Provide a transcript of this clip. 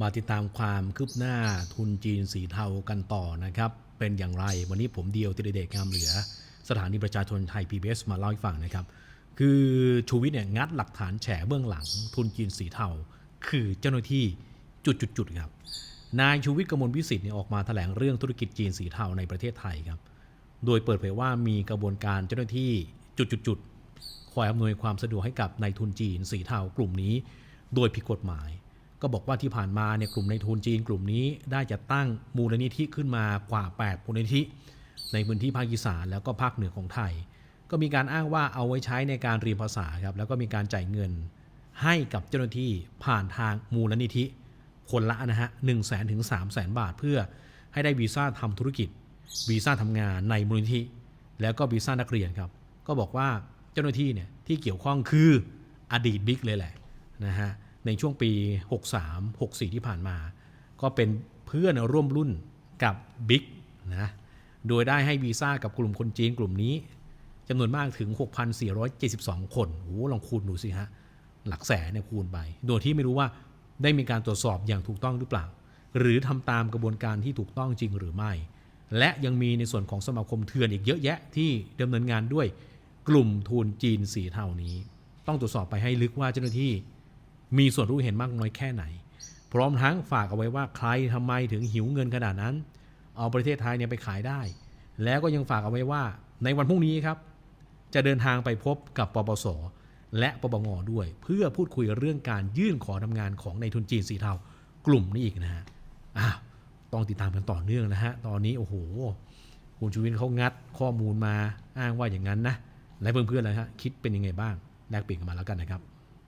มาติดตามความคืบหน้าทุนจีนสีเทากันต่อนะครับ เป็นอย่างไรวันนี้ผมเดียวติเดชงามเหลือ สถานีประชาชนไทย PBS มาเล่าให้ฟังนะครับ คือชูวิทย์เนี่ยงัดหลักฐานแฉเบื้องหลัง ทุนจีนสีเทา คือเจ้าหน้าที่จุดๆๆครับนายชูวิทย์กมลวิสิทธิ์เนี่ยออกมาแถลงเรื่องธุรกิจจีนสีเทาในประเทศไทยครับ โดยเปิดเผยว่ามีกระบวนการเจ้าหน้าที่จุดๆๆคอยอำนวยความสะดวกให้กับนายทุนจีนสีเทากลุ่มนี้ โดยผิดกฎหมาย ก็บอกว่าที่ผ่านมาเนี่ยกลุ่มในทุนจีนกลุ่มนี้ได้จัดตั้งมูลนิธิขึ้นมากว่า 8 มูลนิธิ ในพื้นที่ภาคอีสานแล้วก็ภาคเหนือของไทย ก็มีการอ้างว่าเอาไว้ใช้ในการเรียนภาษาครับแล้วก็มีการจ่ายเงินให้กับเจ้าหน้าที่ผ่านทางมูลนิธิ คนละนะฮะหนึ่งแสนถึงสามแสนบาทเพื่อให้ได้วีซ่าทำธุรกิจวีซ่าทำงานในมูลนิธิ แล้วก็วีซ่านักเรียนครับ ก็บอกว่าเจ้าหน้าที่เนี่ยที่เกี่ยวข้องคืออดีตบิ๊กเลยแหละนะฮะ ในช่วงปี 63 64 ที่ผ่านมา ก็เป็นเพื่อนร่วมรุ่นกับบิ๊กนะ โดยได้ให้วีซ่ากับกลุ่มคนจีนกลุ่มนี้จำนวนมากถึง 6,472 คนโอ้โหลองคูณดูสิฮะ หลักแสนเนี่ยคูณไป โดยที่ไม่รู้ว่าได้มีการตรวจสอบอย่างถูกต้องหรือเปล่า หรือทำตามกระบวนการที่ถูกต้องจริงหรือไม่ และยังมีในส่วนของสมาคมเถื่อนอีกเยอะแยะที่ดำเนินงานด้วยกลุ่มทุนจีนสีเทานี้ ต้องตรวจสอบไปให้ลึกว่าเจ้าหน้าที่ มีส่วนรู้เห็นมากน้อยแค่ไหน พร้อมทั้งฝากเอาไว้ว่าใครทำไมถึงหิวเงินขนาดนั้น เอาประเทศไทยเนี่ยไปขายได้ แล้วก็ยังฝากเอาไว้ว่าในวันพรุ่งนี้ครับ จะเดินทางไปพบกับปปส และปปงด้วย เพื่อพูดคุยเรื่องการยื่นขอทำงานของในทุนจีนสีเทากลุ่มนี้อีกนะฮะอ้าวต้องติดตามกันต่อเนื่องนะฮะตอนนี้โอ้โหคุณชูวินเขางัดข้อมูลมาอ้างว่าอย่างนั้นนะและเพื่อนๆเลยฮะคิดเป็นยังไงบ้างแลกเปลี่ยนกันมาแล้วกันนะครับ